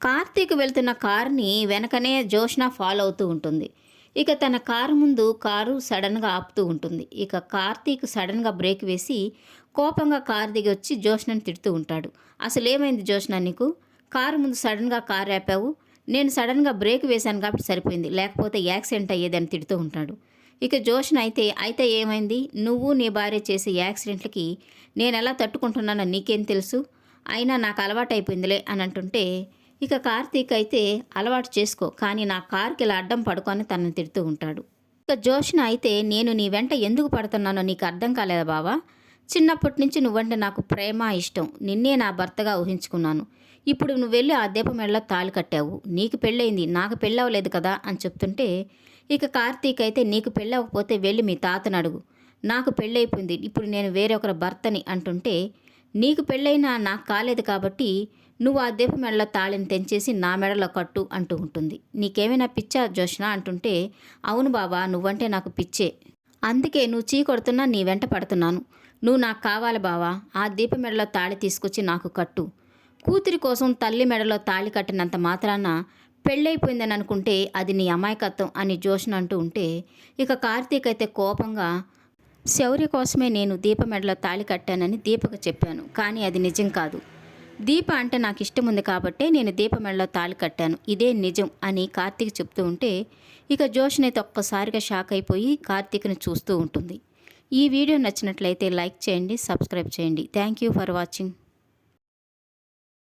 కార్తీక్ వెళ్తున్న కారుని వెనకనే జోష్న ఫాలో అవుతూ ఉంటుంది. ఇక తన కారు ముందు కారు సడన్గా ఆపుతూ ఉంటుంది. ఇక కార్తీక్ సడన్గా బ్రేక్ వేసి కోపంగా కారు దిగి వచ్చి జోష్నని తిడుతూ ఉంటాడు. అసలు ఏమైంది జోష్న నీకు? కారు ముందు సడన్గా కారు ఆపావు? నేను సడన్గా బ్రేక్ వేశాను కాబట్టి సరిపోయింది. లేకపోతే యాక్సిడెంట్ అయ్యేదని తిడుతూ ఉంటాడు. ఇక జోష్న అయితే అయితే ఏమైంది? నువ్వు నీ భార్య చేసే యాక్సిడెంట్లకి నేను ఎలా తట్టుకుంటున్నానో నీకేం తెలుసు? అయినా నాకు అలవాటు అయిపోయిందిలే అని అంటుంటే ఇక కార్తీక్ అయితే అలవాటు చేసుకో కానీ నా కార్కి ఇలా అడ్డం పడుకొని తనని తిడుతూ ఉంటాడు. ఇక జోష్న అయితే నేను నీ వెంట ఎందుకు పడుతున్నానో నీకు అర్థం కాలేదా బావా? చిన్నప్పటి నుంచి నువ్వంటే నాకు ప్రేమ ఇష్టం. నిన్నే నా భర్తగా ఊహించుకున్నాను. ఇప్పుడు నువ్వు వెళ్ళి ఆ దీపం మెడలో తాళి కట్టావు. నీకు పెళ్ళయింది నాకు పెళ్ళవలేదు కదా అని చెప్తుంటే ఇక కార్తీక్ అయితే నీకు పెళ్ళవకపోతే వెళ్ళి మీ తాతను అడుగు. నాకు పెళ్ళైపోయింది ఇప్పుడు నేను వేరొకరి భర్తని అంటుంటే నీకు పెళ్ళైనా నాకు కాలేదు కాబట్టి నువ్వు ఆ దీప మెడలో తాళిని తెంచేసి నా మెడలో కట్టు అంటూ ఉంటుంది. నీకేమైనా పిచ్చా జోష్న అంటుంటే అవును బాబా నువ్వంటే నాకు పిచ్చే. అందుకే నువ్వు చీ కొడుతున్నా నీ వెంట పడుతున్నాను. నువ్వు నాకు కావాలి బావా ఆ దీప మెడలో తాళి తీసుకొచ్చి నాకు కట్టు. కూతురి కోసం తల్లి మెడలో తాళి కట్టినంత మాత్రాన పెళ్ళైపోయిందని అనుకుంటే అది నీ అమాయకత్వం అని జోష్న అంటూ ఉంటే ఇక కార్తీక్ అయితే కోపంగా శౌర్య కోసమే నేను దీప మెడలో తాళి కట్టానని దీపకు చెప్పాను కానీ అది నిజం కాదు. దీప అంటే నాకు ఇష్టం ఉంది కాబట్టే నేను దీప మెడలో తాళి కట్టాను. ఇదే నిజం అని కార్తీక్ చెప్తూ ఉంటే ఇక జోష్నైతే అయితే ఒక్కసారిగా షాక్ అయిపోయి కార్తీక్ని చూస్తూ ఉంటుంది. ఈ వీడియో నచ్చినట్లయితే లైక్ చేయండి సబ్స్క్రైబ్ చేయండి. Thank you for watching.